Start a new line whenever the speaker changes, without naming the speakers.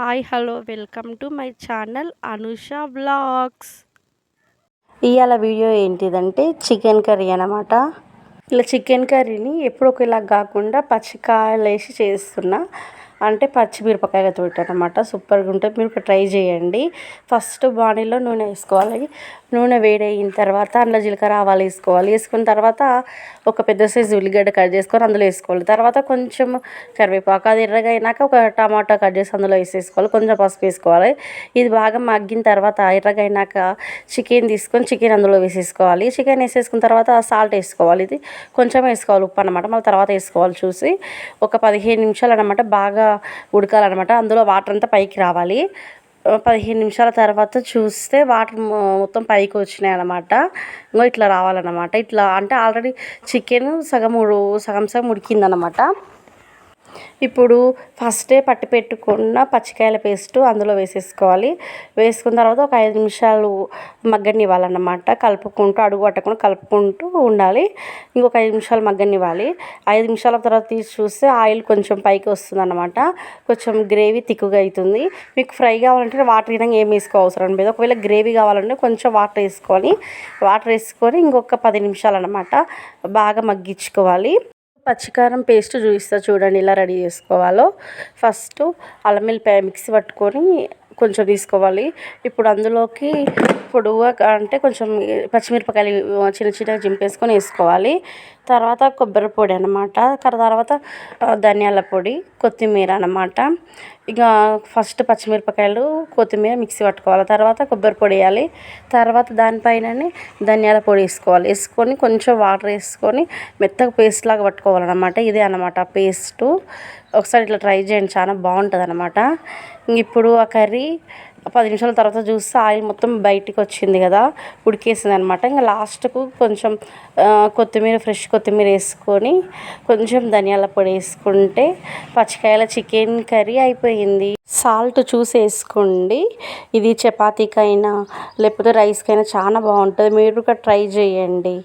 Hi hello welcome to my channel Anusha vlogs.
ఇవాళ video ఏంటిదంటే chicken curry అనమాట
ఇలా చికెన్ కర్రీని ఎప్పుడు ఒకలా కాకుండా పచ్చికాయలు వేసి చేస్తున్నా. అంటే పచ్చిమిరపకాయలతో అనమాట సూపర్గా ఉంటుంది. మీరు ట్రై చేయండి. ఫస్ట్ బాణీలో నూనె వేసుకోవాలి. నూనె వేడయిన తర్వాత అందులో జీలకర్ర ఆవాలు వేసుకోవాలి. వేసుకున్న తర్వాత ఒక పెద్ద సైజు ఉల్లిగడ్డ కట్ చేసుకొని అందులో వేసుకోవాలి. తర్వాత కొంచెం కరివేపాకు అది ఎర్రగా అయినాక ఒక టమాటా కట్ చేసి అందులో వేసేసుకోవాలి. కొంచెం పసుపు వేసుకోవాలి. ఇది బాగా మగ్గిన తర్వాత ఎర్రగా అయినాక చికెన్ తీసుకొని చికెన్ అందులో వేసేసుకోవాలి. చికెన్ వేసేసుకున్న తర్వాత సాల్ట్ వేసుకోవాలి. ఇది కొంచెం వేసుకోవాలి ఉప్పు అనమాట మళ్ళీ తర్వాత వేసుకోవాలి చూసి ఒక పదిహేను నిమిషాలు అనమాట బాగా ఉడకాలన్నమాట. అందులో వాటర్ అంతా పైకి రావాలి. పదిహేను నిమిషాల తర్వాత చూస్తే వాటర్ మొత్తం పైకి వచ్చినాయి అనమాట ఇంకో ఇట్లా రావాలన్నమాట. ఇట్లా అంటే ఆల్రెడీ చికెన్ సగం సగం సగం ఉడికిందనమాట ఇప్పుడు ఫస్టే పట్టి పెట్టుకున్న పచ్చికాయల పేస్ట్ అందులో వేసేసుకోవాలి. వేసుకున్న తర్వాత ఒక ఐదు నిమిషాలు మగ్గనివ్వాలన్నమాట. కలుపుకుంటూ అడుగు పట్టకుండా కలుపుకుంటూ ఉండాలి. ఇంకొక ఐదు నిమిషాలు మగ్గనివ్వాలి. ఐదు నిమిషాల తర్వాత తీసి చూస్తే ఆయిల్ కొంచెం పైకి వస్తుంది అనమాట కొంచెం గ్రేవీ తిక్కుగా అవుతుంది. మీకు ఫ్రై కావాలంటే వాటర్ విధంగా ఏం వేసుకో అవసరం లేదు. ఒకవేళ గ్రేవీ కావాలంటే కొంచెం వాటర్ వేసుకొని వాటర్ వేసుకొని ఇంకొక పది నిమిషాలు అనమాట బాగా మగ్గించుకోవాలి. పచ్చికారం పేస్ట్ చూపిస్తా చూడండి ఇలా రెడీ చేసుకోవాలో. ఫస్ట్ అల్లం వెల్లిపాయ మిక్సీ పట్టుకొని కొంచెం తీసుకోవాలి. ఇప్పుడు అందులోకి పొడువుగా అంటే కొంచెం పచ్చిమిరపకాయలు చిన్న చిన్నగా జింపేసుకొని వేసుకోవాలి. తర్వాత కొబ్బరి పొడి అనమాట తర్వాత ధనియాల పొడి కొత్తిమీర అనమాట ఇక ఫస్ట్ పచ్చిమిరపకాయలు కొత్తిమీర మిక్సీ పట్టుకోవాలి. తర్వాత కొబ్బరి పొడి వేయాలి. తర్వాత దానిపైననే ధనియాల పొడి వేసుకోవాలి. వేసుకొని కొంచెం వాటర్ వేసుకొని మెత్తగా పేస్ట్ లాగా పట్టుకోవాలన్నమాట. ఇదే అనమాట పేస్టు. ఒకసారి ఇట్లా ట్రై చేయండి. చాలా బాగుంటుంది అనమాట ఇప్పుడు ఆ కర్రీ పది నిమిషాల తర్వాత చూస్తే ఆయిల్ మొత్తం బయటికి వచ్చింది కదా ఉడికేసింది అనమాట ఇంకా లాస్ట్కు కొంచెం కొత్తిమీర ఫ్రెష్ కొత్తిమీర వేసుకొని కొంచెం ధనియాల పొడి వేసుకుంటే పచ్చికాయల చికెన్ కర్రీ అయిపోయింది. సాల్ట్ చూసి వేసుకోండి. ఇది చపాతీకైనా లేకపోతే రైస్కైనా చాలా బాగుంటుంది. మీరు కూడా ట్రై చేయండి.